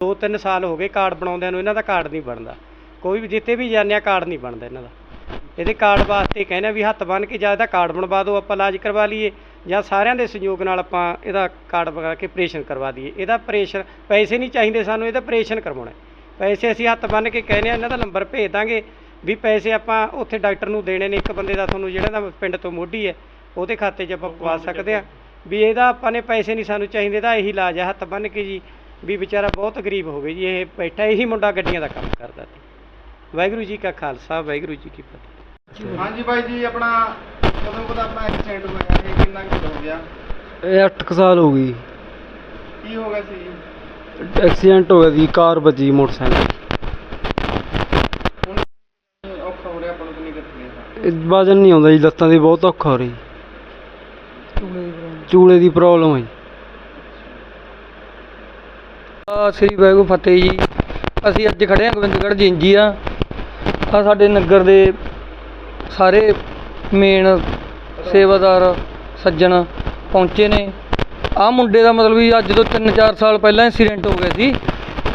2-3 ਸਾਲ ਹੋ ਗਏ ਕਾਰਡ ਬਣਾਉਂਦਿਆਂ ਨੂੰ, ਇਹਨਾਂ ਦਾ ਕਾਰਡ ਨਹੀਂ ਬਣਦਾ। ਕੋਈ ਵੀ ਜਿੱਥੇ ਵੀ ਜਾਂਦੇ ਆ, ਕਾਰਡ ਨਹੀਂ ਬਣਦਾ ਇਹਨਾਂ ਦਾ। ਇਹਦੇ ਕਾਰਡ ਵਾਸਤੇ ਕਹਿੰਦੇ ਆ ਵੀ ਹੱਥ ਬੰਨ੍ਹ ਕੇ ਜਾਂ ਇਹਦਾ ਕਾਰਡ ਬਣਵਾ ਦਿਓ, ਆਪਾਂ ਇਲਾਜ ਕਰਵਾ ਲਈਏ, ਜਾਂ ਸਾਰਿਆਂ ਦੇ ਸਹਿਯੋਗ ਨਾਲ ਆਪਾਂ ਇਹਦਾ ਕਾਰਡ ਬਣਾ ਕੇ ਆਪਰੇਸ਼ਨ ਕਰਵਾ ਦਈਏ। ਇਹਦਾ ਆਪਰੇਸ਼ਨ, ਪੈਸੇ ਨਹੀਂ ਚਾਹੀਦੇ ਸਾਨੂੰ, ਇਹਦਾ ਆਪਰੇਸ਼ਨ ਕਰਵਾਉਣਾ ਪੈਸੇ ਅਸੀਂ ਹੱਥ ਬੰਨ੍ਹ ਕੇ ਕਹਿੰਦੇ ਆ, ਇਹਨਾਂ ਦਾ ਨੰਬਰ ਭੇਜ ਦਾਂਗੇ ਵੀ ਪੈਸੇ ਆਪਾਂ ਉੱਥੇ ਡਾਕਟਰ ਨੂੰ ਦੇਣੇ ਨੇ, ਇੱਕ ਬੰਦੇ ਦਾ ਤੁਹਾਨੂੰ ਜਿਹੜਾ ਦਾ ਪਿੰਡ ਤੋਂ ਮੋਢੀ ਹੈ, ਉਹਦੇ ਖਾਤੇ 'ਚ ਆਪਾਂ ਪਵਾ ਸਕਦੇ ਆ। ਵੀ ਇਹਦਾ ਆਪਾਂ ਨੇ ਪੈਸੇ ਨਹੀਂ ਸਾਨੂੰ ਚਾਹੀਦੇ, ਇਹਦਾ ਇਹੀ ਇਲਾਜ ਹੈ, ਹੱਥ ਬੰਨ੍ਹ ਕੇ ਜੀ। ਵੀ ਵਿਚਾਰਾ ਬਹੁਤ ਗਰੀਬ ਹੋ ਗਿਆ ਜੀ ਇਹ ਬੈਠਾ ਇਹੀ ਮੁੰਡਾ ਗੱਡੀਆਂ ਦਾ ਕੰਮ ਕਰਦਾ ਸੀ। ਵਾਹਿਗੁਰੂ ਜੀ ਕਾ ਖਾਲਸਾ ਵਾਹਿਗੁਰੂ ਜੀ ਕੀ ਫਤਿਹ। ਹਾਂਜੀ ਬਾਈ ਜੀ ਆਪਣਾ ਕਦੋਂ ਕਦਾ ਆਪਣਾ ਐਕਸੀਡੈਂਟ ਹੋਇਆ? ਇਹ ਕਿੰਨਾ ਕੁ ਹੋ ਗਿਆ? ਇਹ 8 ਸਾਲ ਹੋ ਗਈ। ਕੀ ਹੋ ਗਿਆ ਸੀ? ਐਕਸੀਡੈਂਟ ਹੋ ਗਿਆ ਸੀ ਕਾਰ ਵੱਜੀ ਮੋਟਰਸਾਈਕਲ। ਹੁਣ ਔਖਾ ਹੋ ਰਿਹਾ ਆਪਾਂ ਨੂੰ ਕਿੰਨੀ ਕਿੱਥੇ ਇਹ ਵਜਨ ਨਹੀਂ ਆਉਂਦਾ ਜੀ ਲੱਤਾਂ ਦੀ ਬਹੁਤ ਔਖਾ ਹੋ ਰਹੀ। ਚੂਲੇ ਦੀ ਪ੍ਰੋਬਲਮ ਹੈ ਸ੍ਰੀ ਵਾਹਿਗੁਰੂ ਫਤਿਹ ਜੀ। ਅਸੀਂ ਅੱਜ ਖੜੇ ਹਾਂ ਗੋਬਿੰਦਗੜ੍ਹ ਜਿੰਜੀ ਆ। ਆ ਸਾਡੇ ਨਗਰ ਦੇ ਸਾਰੇ ਮੇਨ ਸੇਵਾਦਾਰ ਸੱਜਣ ਪਹੁੰਚੇ ਨੇ। ਆ ਮੁੰਡੇ ਦਾ ਮਤਲਬ ਵੀ ਅੱਜ ਤੋਂ 3-4 ਸਾਲ ਪਹਿਲਾਂ ਐਕਸੀਡੈਂਟ ਹੋ ਗਿਆ ਸੀ।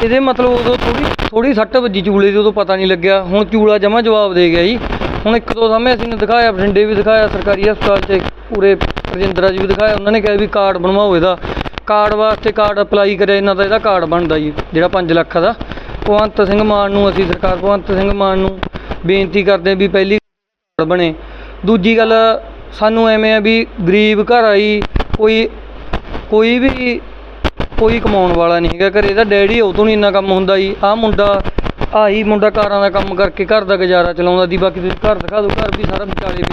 ਇਹਦੇ ਮਤਲਬ ਉਦੋਂ ਥੋੜੀ ਥੋੜੀ ਸੱਟ ਵੱਜੀ ਚੂਲੇ ਦੀ, ਉਦੋਂ ਪਤਾ ਨਹੀਂ ਲੱਗਿਆ। ਹੁਣ ਚੂਲਾ ਜਮਾ ਜਵਾਬ ਦੇ ਗਿਆ ਜੀ। ਹੁਣ ਇੱਕ ਦੋ ਸਮੇਂ ਅਸੀਂ ਨੇ ਦਿਖਾਇਆ, ਬਠਿੰਡੇ ਵੀ ਦਿਖਾਇਆ, ਸਰਕਾਰੀ ਹਸਪਤਾਲ 'ਚ ਪੂਰੇ ਰਜਿੰਦਰਾ ਜੀ ਵੀ ਦਿਖਾਇਆ। ਉਹਨਾਂ ਨੇ ਕਿਹਾ ਵੀ ਕਾਰਡ ਬਣਵਾਓ ਇਹਦਾ। ਕਾਰਡ ਵਾਸਤੇ ਕਾਰਡ ਅਪਲਾਈ ਕਰਿਆ ਇਹਨਾਂ ਦਾ, ਇਹਦਾ ਕਾਰਡ ਬਣਦਾ ਜੀ, ਜਿਹੜਾ 5 ਲੱਖ ਦਾ। ਭਗਵੰਤ ਸਿੰਘ ਮਾਨ ਨੂੰ ਅਸੀਂ ਸਰਕਾਰ, ਭਗਵੰਤ ਸਿੰਘ ਮਾਨ ਨੂੰ ਬੇਨਤੀ ਕਰਦੇ ਵੀ ਪਹਿਲੀ ਕਾਰਡ ਬਣੇ। ਦੂਜੀ ਗੱਲ, ਸਾਨੂੰ ਐਵੇਂ ਆ ਵੀ ਗਰੀਬ ਘਰ ਆਈ, ਕੋਈ ਕੋਈ ਵੀ, ਕੋਈ ਕਮਾਉਣ ਵਾਲਾ ਨਹੀਂ ਹੈਗਾ ਘਰੇ, ਇਹਦਾ ਡੈਡੀ ਉਹ ਤੋਂ ਨਹੀਂ ਇੰਨਾ ਕੰਮ ਹੁੰਦਾ ਜੀ। ਆਹ ਮੁੰਡਾ, ਆਹੀ ਮੁੰਡਾ ਕਾਰਾਂ ਦਾ ਕੰਮ ਕਰਕੇ ਘਰ ਦਾ ਗੁਜ਼ਾਰਾ ਚਲਾਉਂਦਾ ਦੀ ਬਾਕੀ ਤੁਸੀਂ ਘਰ ਦਿਖਾ ਦਿਓ, ਘਰ ਵੀ ਸਾਰਾ ਵਿਚਾਲੇ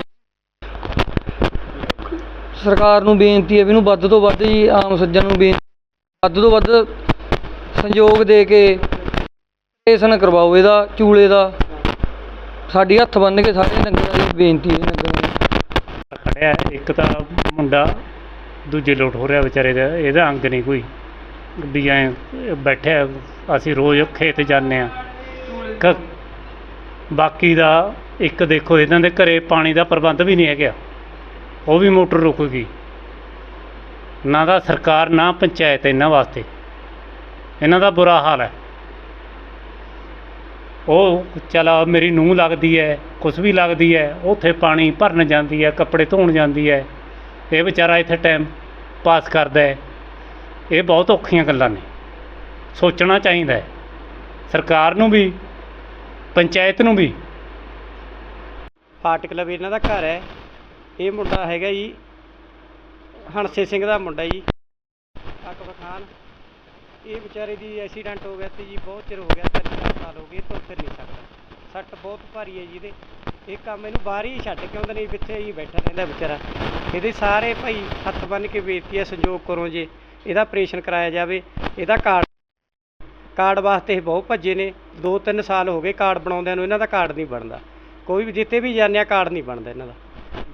ਸਰਕਾਰ ਨੂੰ ਬੇਨਤੀ ਹੈ ਵੀ ਇਹਨੂੰ ਵੱਧ ਤੋਂ ਵੱਧ ਜੀ ਆਮ ਸੱਜਣ ਨੂੰ ਬੇਨਤੀ ਵੱਧ ਤੋਂ ਵੱਧ ਸੰਯੋਗ ਦੇ ਕੇ ਆਪਰੇਸ਼ਨ ਕਰਵਾਓ ਇਹਦਾ, ਚੂਲੇ ਦਾ। ਸਾਡੀ ਹੱਥ ਬੰਨ੍ਹ ਕੇ ਸਾਰੇ ਡੰਗਰਾਂ ਦੀ ਬੇਨਤੀ ਹੈ ਨਗਰਾਂ ਖੜਿਆ ਇੱਕ ਤਾਂ ਮੁੰਡਾ, ਦੂਜੇ ਲੋਟ ਹੋ ਰਿਹਾ ਵਿਚਾਰੇ ਦਾ, ਇਹਦਾ ਅੰਗ ਨਹੀਂ ਕੋਈ। ਵੀ ਐਂ ਬੈਠਿਆ, ਅਸੀਂ ਰੋਜ਼ ਖੇਤ ਜਾਂਦੇ ਆ ਬਾਕੀ ਦਾ ਇੱਕ ਦੇਖੋ, ਇਹਨਾਂ ਦੇ ਘਰੇ ਪਾਣੀ ਦਾ ਪ੍ਰਬੰਧ ਵੀ ਨਹੀਂ ਹੈਗਾ। ਉਹ ਵੀ ਮੋਟਰ ਰੁਕ ਗਈ ਨਾ ਤਾਂ ਸਰਕਾਰ, ਨਾ ਪੰਚਾਇਤ ਇਹਨਾਂ ਵਾਸਤੇ। ਇਹਨਾਂ ਦਾ ਬੁਰਾ ਹਾਲ ਹੈ। ਉਹ ਚਲਾ ਮੇਰੀ ਨੂੰਹ ਲੱਗਦੀ ਹੈ, ਕੁਛ ਵੀ ਲੱਗਦੀ ਹੈ, ਉੱਥੇ ਪਾਣੀ ਭਰਨ ਜਾਂਦੀ ਹੈ, ਕੱਪੜੇ ਧੋਣ ਜਾਂਦੀ ਹੈ। ਇਹ ਵਿਚਾਰਾ ਇੱਥੇ ਟਾਈਮ ਪਾਸ ਕਰਦਾ ਹੈ। ਇਹ ਬਹੁਤ ਔਖੀਆਂ ਗੱਲਾਂ ਨੇ। ਸੋਚਣਾ ਚਾਹੀਦਾ ਹੈ। ਸਰਕਾਰ ਨੂੰ ਵੀ, ਪੰਚਾਇਤ ਨੂੰ ਵੀ। ਫਾਟਕ ਲਵੇ ਇਹਨਾਂ ਦਾ ਘਰ ਹੈ। ਇਹ ਮੁੰਡਾ ਹੈਗਾ ਜੀ ਹਣਸੇ ਸਿੰਘ ਦਾ ਮੁੰਡਾ ਜੀ, ਅਕਬਰ ਖਾਨ। ਇਹ ਵਿਚਾਰੇ ਦੀ ਐਕਸੀਡੈਂਟ ਹੋ ਗਿਆ ਤੇ ਜੀ ਬਹੁਤ ਚਿਰ ਹੋ ਗਿਆ, ਤਿੰਨ ਚਾਰ ਸਾਲ ਹੋ ਗਏ ਤੁਰ ਫਿਰ ਨਹੀਂ ਸਕਦਾ। ਸੱਟ ਬਹੁਤ ਭਾਰੀ ਹੈ ਜੀ ਇਹਦੇ। ਇਹ ਕੰਮ ਇਹਨੂੰ ਬਾਹਰ ਹੀ ਛੱਡ ਕੇ ਆਉਂਦੇ ਨਹੀਂ ਵਿੱਚੇ ਹੀ ਬੈਠਾ ਰਹਿੰਦਾ ਵਿਚਾਰਾ। ਇਹਦੇ ਸਾਰੇ ਭਾਈ ਹੱਥ ਬੰਨ੍ਹ ਕੇ ਬੇਨਤੀ ਹੈ, ਸੰਯੋਗ ਕਰੋ ਜੇ ਇਹਦਾ ਆਪਰੇਸ਼ਨ ਕਰਾਇਆ ਜਾਵੇ, ਇਹਦਾ ਕਾਰਡ ਕਾਰਡ ਵਾਸਤੇ ਇਹ ਬਹੁਤ ਭੱਜੇ ਨੇ। 2-3 ਸਾਲ ਹੋ ਗਏ ਕਾਰਡ ਬਣਾਉਂਦਿਆਂ ਨੂੰ, ਇਹਨਾਂ ਦਾ ਕਾਰਡ ਨਹੀਂ ਬਣਦਾ। ਕੋਈ ਵੀ ਜਿੱਥੇ ਵੀ ਜਾਂਦੇ ਆ ਕਾਰਡ ਨਹੀਂ ਬਣਦਾ ਇਹਨਾਂ ਦਾ।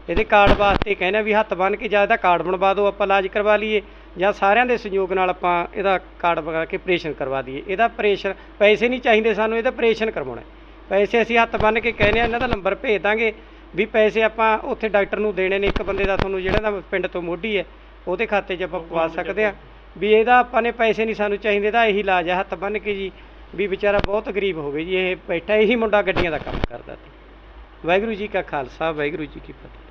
ਇਹਦੇ ਕਾਰਡ ਵਾਸਤੇ ਕਹਿੰਦੇ ਆ ਵੀ ਹੱਥ ਬੰਨ੍ਹ ਕੇ ਜਾਂ ਇਹਦਾ ਕਾਰਡ ਬਣਵਾ ਦਿਓ, ਆਪਾਂ ਇਲਾਜ ਕਰਵਾ ਲਈਏ ਜਾਂ ਸਾਰਿਆਂ ਦੇ ਸਹਿਯੋਗ ਨਾਲ ਆਪਾਂ ਇਹਦਾ ਕਾਰਡ ਬਣਾ ਕੇ ਆਪਰੇਸ਼ਨ ਕਰਵਾ ਦਈਏ। ਇਹਦਾ ਆਪਰੇਸ਼ਨ, ਪੈਸੇ ਨਹੀਂ ਚਾਹੀਦੇ ਸਾਨੂੰ, ਇਹਦਾ ਆਪਰੇਸ਼ਨ ਕਰਵਾਉਣਾ ਪੈਸੇ ਅਸੀਂ ਹੱਥ ਬੰਨ੍ਹ ਕੇ ਕਹਿੰਦੇ ਆ, ਇਹਨਾਂ ਦਾ ਨੰਬਰ ਭੇਜ ਦਾਂਗੇ ਵੀ ਪੈਸੇ ਆਪਾਂ ਉੱਥੇ ਡਾਕਟਰ ਨੂੰ ਦੇਣੇ ਨੇ, ਇੱਕ ਬੰਦੇ ਦਾ ਤੁਹਾਨੂੰ ਜਿਹੜਾ ਦਾ ਪਿੰਡ ਤੋਂ ਮੋਢੀ ਹੈ, ਉਹਦੇ ਖਾਤੇ 'ਚ ਆਪਾਂ ਪਵਾ ਸਕਦੇ ਆ। ਵੀ ਇਹਦਾ ਆਪਾਂ ਨੇ ਪੈਸੇ ਨਹੀਂ ਸਾਨੂੰ ਚਾਹੀਦੇ, ਇਹਦਾ ਇਹੀ ਇਲਾਜ ਹੈ ਹੱਥ ਬੰਨ੍ਹ ਕੇ ਜੀ, ਵੀ ਵਿਚਾਰਾ ਬਹੁਤ ਗਰੀਬ ਹੋ ਗਿਆ ਜੀ, ਇਹ ਬੈਠਾ, ਇਹੀ ਮੁੰਡਾ ਗੱਡੀਆਂ ਦਾ ਕੰਮ ਕਰਦਾ ਸੀ। ਵਾਹਿਗੁਰੂ ਜੀ ਕਾ ਖਾਲਸਾ, ਵਾਹਿਗੁਰੂ ਜੀ ਕੀ ਫਤਿਹ।